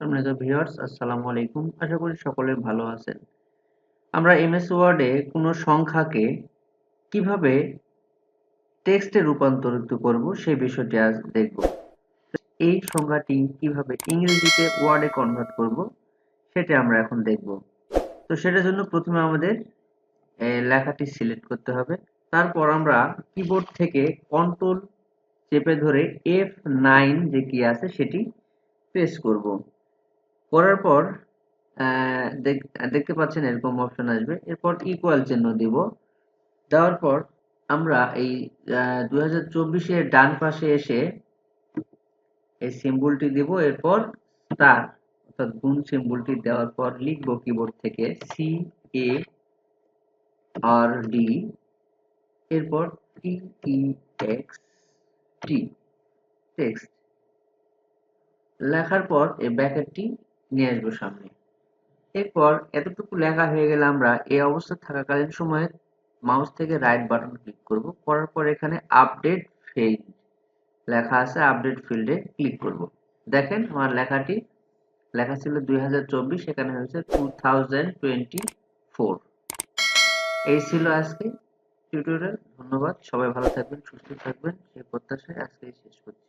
সম্মানিত ভিউয়ার্স, আসসালামু আলাইকুম। আশা করি সকলে ভালো আছেন। আমরা এমএস ওয়ার্ডে কোনো সংখ্যাকে কীভাবে টেক্সটে রূপান্তরিত করব সেই বিষয়টি আজ দেখব। এই সংখ্যাটি কীভাবে ইংরেজিতে ওয়ার্ডে কনভার্ট করব সেটা আমরা এখন দেখব। তো সেটার জন্য প্রথমে আমাদের লেখাটি সিলেক্ট করতে হবে। তারপর আমরা কিবোর্ড থেকে কন্ট্রোল চেপে ধরে এফ নাইন যে কি আছে সেটি প্রেস করব। করার পর দেখতে পাচ্ছেন এরকম অপশন আসবে। এরপর ইকুয়াল চিহ্ন দিব। দেওয়ার পর আমরা এই দুই হাজার ডান পাশে এসে এই সিম্বলটি দিব। এরপর স্টার অর্থাৎ গুণ সিম্বলটি দেওয়ার পর লিখব কিবোর্ড থেকে সি এ আর ডি এরপর টি ই এক্স টি লেখার পর এই ব্যাকেটটি নিয়ে আসব সামনে। এরপর এতটুকু লেখা হয়ে গেলে আমরা এই অবস্থা থাকাকালীন সময়ে মাউস থেকে রাইট বাটন ক্লিক করব। করার পর এখানে আপডেট ফিল্ড লেখা আছে আপডেট ফিল্ডে ক্লিক করব। দেখেন আমার লেখাটি, লেখা ছিল দুই হাজার চব্বিশ, এখানে হয়েছে টু এই ছিল আজকে টিউটোরিয়াল ধন্যবাদ। সবাই ভালো থাকবেন, সুস্থ থাকবেন। সেই প্রত্যাশায় আজকে শেষ করছি।